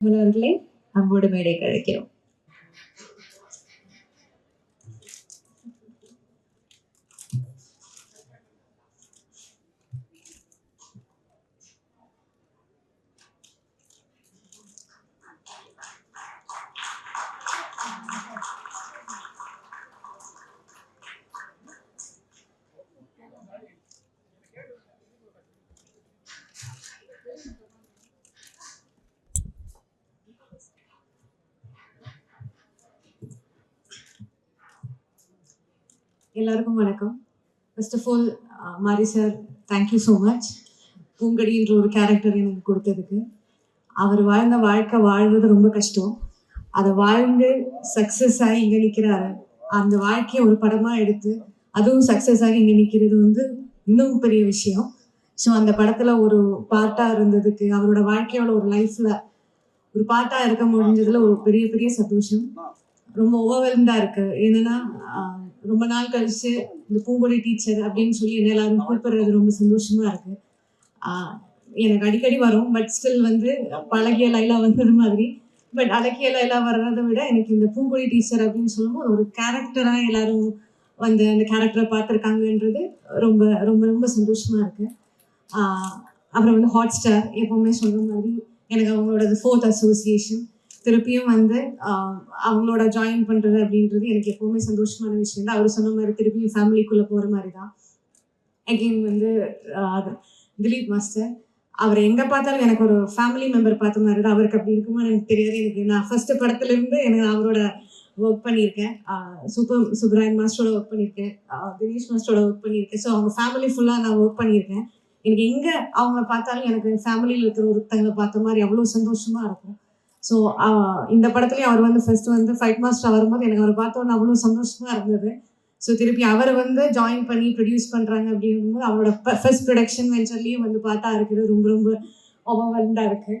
മുന്നോട്ടിലെ അമ്മയുടെ മേലെ കഴിക്കും. எல்லாருக்கும் வணக்கம். First of all Mari sir thank you so much பூங்கடின்ற ஒரு கேரக்டர் எனக்கு கொடுத்ததுக்கு. அவர் வாழ்ந்த வாழ்க்கை வாழ்வது ரொம்ப கஷ்டம். அதை வாழ்ந்து சக்ஸஸ் ஆகி இங்கே நிற்கிறாரு அந்த வாழ்க்கையை ஒரு படமாக எடுத்து அதுவும் சக்ஸஸ் ஆகி இங்கே நிற்கிறது வந்து இன்னும் பெரிய விஷயம். ஸோ அந்த படத்தில் ஒரு பார்ட்டாக இருந்ததுக்கு அவரோட வாழ்க்கையோட ஒரு லைஃப்பில் ஒரு பார்ட்டாக இருக்க முடிஞ்சதுல ஒரு பெரிய பெரிய சந்தோஷம். ரொம்ப ஓவர்வெல்ம்டாக இருக்கு. என்னன்னா ரொம்ப நாள் கழிச்சு இந்த பூங்கொடி டீச்சர் அப்படின்னு சொல்லி என்ன எல்லாரும் கூப்பிடுறது ரொம்ப சந்தோஷமா இருக்கு. எனக்கு அடிக்கடி வரும் பட் ஸ்டில் வந்து பழகிய லைலா வந்தது மாதிரி. பட் அழகிய லைலா வர்றதை விட எனக்கு இந்த பூங்கொடி டீச்சர் அப்படின்னு சொல்லும்போது ஒரு கேரக்டரா எல்லாரும் வந்து அந்த கேரக்டரை பார்த்துருக்காங்கன்றது ரொம்ப ரொம்ப ரொம்ப சந்தோஷமா இருக்கு. அப்புறம் வந்து ஹாட் ஸ்டார் எப்பவுமே சொல்ற மாதிரி எனக்கு அவங்களோட ஃபோர்த் அசோசியேஷன் திருப்பியும் வந்து அவங்களோட ஜாயின் பண்றது அப்படின்றது எனக்கு எப்பவுமே சந்தோஷமான விஷயம் தான். அவர் சொன்ன மாதிரி திருப்பியும் ஃபேமிலிக்குள்ள போற மாதிரி தான். அகெயின் வந்து அது திலீப் மாஸ்டர் அவர் எங்க பார்த்தாலும் எனக்கு ஒரு ஃபேமிலி மெம்பர் பார்த்த மாதிரி தான். அவருக்கு அப்படி இருக்குமா எனக்கு தெரியாது. எனக்கு நான் ஃபர்ஸ்ட் படத்துல இருந்து எனக்கு அவரோட ஒர்க் பண்ணியிருக்கேன். சூப்பர் சுப்ராயன் மாஸ்டரோட ஒர்க் பண்ணியிருக்கேன். தினேஷ் மாஸ்டரோட ஒர்க் பண்ணியிருக்கேன். ஸோ அவங்க ஃபேமிலி ஃபுல்லாக நான் ஒர்க் பண்ணியிருக்கேன். எனக்கு எங்கே அவங்கள பார்த்தாலும் எனக்கு ஃபேமிலியில் இருக்கிற ஒருத்தங்களை பார்த்த மாதிரி அவ்வளோ சந்தோஷமாக இருக்கும். ஸோ இந்த படத்துலேயும் அவர் வந்து ஃபர்ஸ்ட் வந்து ஃபைட் மாஸ்டர் வரும்போது எனக்கு அவர் பார்த்தோன்னு அவ்வளோ சந்தோஷமா இருந்தது. ஸோ திருப்பி அவரை வந்து ஜாயின் பண்ணி ப்ரொடியூஸ் பண்ணுறாங்க அப்படிங்கும்போது அவரோட ஃபர்ஸ்ட் ப்ரொடக்ஷன் வெஞ்சர்லேயும் வந்து பார்த்தா இருக்கிறது ரொம்ப ரொம்ப ஓவர்வெல்டாக இருக்கு.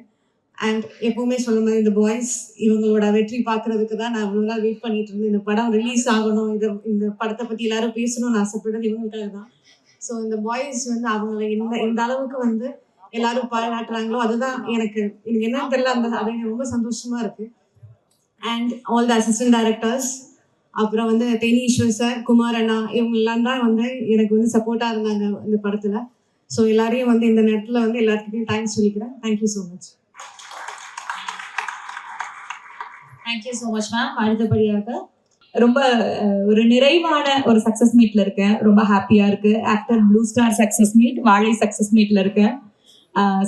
அண்ட் எப்பவுமே சொல்ல மாதிரி இந்த பாய்ஸ் இவங்களோட வெற்றி பார்க்கறதுக்கு தான் நான் இவ்வளோ நாள் வெயிட் பண்ணிட்டு இருந்தேன். இந்த படம் ரிலீஸ் ஆகணும். இதை இந்த படத்தை பற்றி எல்லாரும் பேசணும்னு ஆசைப்பட்டது இவங்களுக்காக தான் ஸோ இந்த பாய்ஸ் வந்து அவங்கள எந்த எந்த அளவுக்கு வந்து எல்லாரும் பாராட்டுறாங்களோ அதுதான் எனக்கு எனக்கு என்னன்னு தெரியல அந்த அது எனக்கு ரொம்ப சந்தோஷமா இருக்கு. And all the assistant directors அப்புறம் வந்து தேனீஸ்வர் சார் குமார் அண்ணா இவங்க எல்லாம் தான் வந்து எனக்கு வந்து சப்போர்ட்டாக இருந்தாங்க இந்த படத்துல. ஸோ எல்லாரையும் வந்து இந்த நேரத்தில் வந்து எல்லாத்துக்கிட்டையும் தேங்க்ஸ் சொல்லிக்கிறேன். Thank you so much thank you so much ma'am அடுத்தபடியாக ரொம்ப ஒரு நிறைவான ஒரு சக்சஸ் மீட்ல இருக்கேன். ரொம்ப ஹாப்பியா இருக்கு. After blue star success meet Vaazhai success மீட்ல இருக்கேன்.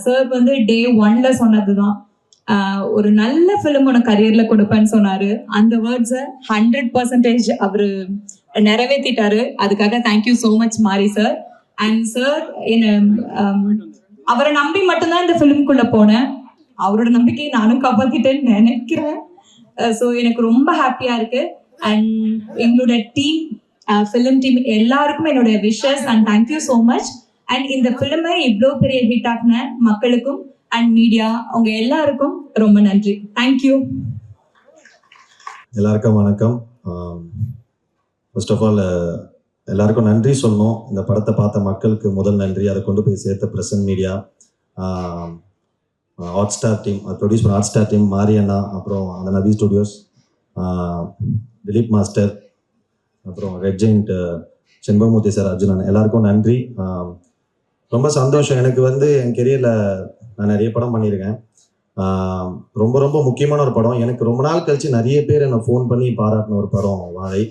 சார் வந்து டே ஒன்ல சொன்னதுதான். ஒரு நல்ல ஃபிலிம் உனக்கு கரியர்ல கொடுப்பேன்னு சொன்னாரு. அந்த வேர்ட்ஸை ஹண்ட்ரட் பர்சன்டேஜ் அவரு நிறைவேற்றிட்டாரு அதுக்காக thank you so much Mari sir and sir என்ன அவரை நம்பி மட்டும்தான் இந்த ஃபிலிம்குள்ள போனேன். அவரோட நம்பிக்கையை நானும் காப்பாத்திட்டேன்னு நினைக்கிறேன். ஸோ எனக்கு ரொம்ப ஹாப்பியா இருக்கு. அண்ட் எங்களோட டீம் ஃபிலிம் டீம் எல்லாருக்கும் என்னோட wishes and thank you so much and இந்த ஃபிலிமை இவ்வளோ பெரிய ஹிட் ஆகின மக்களுக்கும் அண்ட் மீடியா அவங்க எல்லாருக்கும் ரொம்ப நன்றி. தேங்க்யூ எல்லாருக்கும் வணக்கம். ஃபர்ஸ்ட் ஆஃப் ஆல் எல்லாருக்கும் நன்றி சொல்லணும். இந்த படத்தை பார்த்த மக்களுக்கு முதல் நன்றி. அதை கொண்டு போய் சேர்த்த present media Hotstar team produce பண்ண ஹாட் ஸ்டார் டீம் மாரியண்ணா அப்புறம் அந்த நவி ஸ்டுடியோஸ் திலீப் மாஸ்டர் அப்புறம் red giant Shenbagamoorthy sir Arjunan எல்லாருக்கும் நன்றி. ரொம்ப சந்தோஷம். எனக்கு வந்து என் கெரியரில் நான் நிறைய படம் பண்ணியிருக்கேன். ரொம்ப ரொம்ப முக்கியமான ஒரு படம். எனக்கு ரொம்ப நாள் கழிச்சு நிறைய பேர் என்னை ஃபோன் பண்ணி பாராட்டின ஒரு படம் வாழை.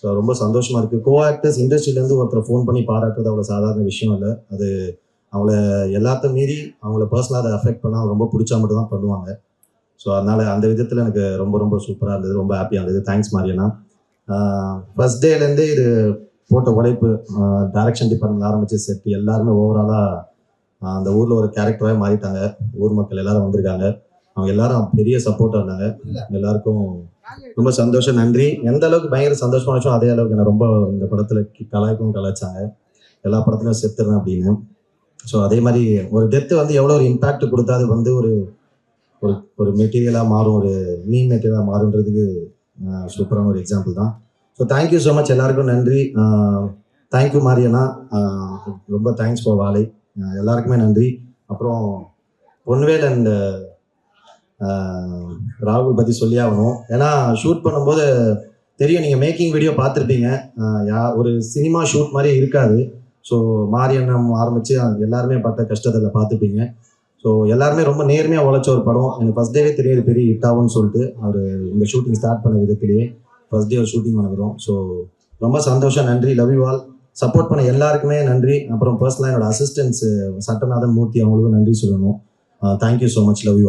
ஸோ ரொம்ப சந்தோஷமாக இருக்குது கோ ஆக்டர்ஸ் இண்டஸ்ட்ரியிலேருந்து ஒருத்தரை ஃபோன் பண்ணி பாராட்டுறது அவ்வளோ சாதாரண விஷயம் இல்லை. அது அவங்கள எல்லாத்தையும் மீறி அவங்கள பர்சனலாக அதை அஃபெக்ட் பண்ணால் ரொம்ப பிடிச்சா மட்டும் தான் பண்ணுவாங்க. ஸோ அதனால் அந்த விதத்தில் எனக்கு ரொம்ப ரொம்ப சூப்பராக இருந்தது. ரொம்ப ஹாப்பியாக இருந்தது. தேங்க்ஸ் மாரியண்ணா. ஃபர்ஸ்ட் டேலேருந்தே இது போட்ட உழைப்பு டைரக்ஷன் டிபார்ட்மெண்ட் ஆரம்பிச்சு செட் எல்லாருமே ஓவராலாக அந்த ஊரில் ஒரு கேரக்டராக மாறிட்டாங்க. ஊர் மக்கள் எல்லாரும் வந்திருக்காங்க. அவங்க எல்லாரும் பெரிய சப்போர்ட்டாக இருந்தாங்க. எல்லாருக்கும் ரொம்ப சந்தோஷம் நன்றி. எந்த அளவுக்கு பயங்கர சந்தோஷமா இருந்துச்சோ அதே அளவுக்கு என்ன ரொம்ப இந்த படத்தில் கலாய்க்கும் கலாய்ச்சாங்க. எல்லா படத்துலையும் செத்துறேன் அப்படின்னு. ஸோ அதே மாதிரி ஒரு டெத்து வந்து எவ்வளோ ஒரு இம்பேக்ட் கொடுத்தா அது வந்து ஒரு ஒரு ஒரு மெட்டீரியலாக மாறும் ஒரு மீன் மெட்டீரியலாக மாறுன்றதுக்கு சூப்பரான ஒரு எக்ஸாம்பிள் தான். ஸோ தேங்க்யூ ஸோ மச் எல்லாருக்கும் நன்றி. தேங்க்யூ மாரியண்ணா ரொம்ப தேங்க்ஸ் ஃபார் வாலை எல்லாருக்குமே நன்றி. அப்புறம் பொன்வேல் அண்ட் ராகுல் பற்றி சொல்லி ஆகணும். ஏன்னா ஷூட் பண்ணும்போது தெரியும் நீங்கள் மேக்கிங் வீடியோ பார்த்துருப்பீங்க. யா ஒரு சினிமா ஷூட் மாதிரி இருக்காது. ஸோ மாரியண்ணம் ஆரம்பித்து எல்லாருமே பட்ட கஷ்டத்தில் பார்த்துப்பீங்க ஸோ எல்லாருமே ரொம்ப நேர்மையாக உழைச்ச ஒரு படம். எனக்கு ஃபஸ்ட் டேவே தெரியாது பெரிய ஹிட் ஆகும்னு சொல்லிட்டு. அவர் இந்த ஷூட்டிங் ஸ்டார்ட் பண்ண விதத்திலேயே. ஃபர்ஸ்ட் டே ஒரு ஷூட்டிங் நடக்கிறோம் ஸோ ரொம்ப சந்தோஷம். நன்றி. லவ் யூ ஆல் சப்போர்ட் பண்ண எல்லாருக்குமே நன்றி. அப்புறம் பர்சனலாக என்னோட அசிஸ்டன்ஸ் சட்டநாதன் மூர்த்தி அவங்களுக்கும் நன்றி சொல்லணும். Thank you so much love you all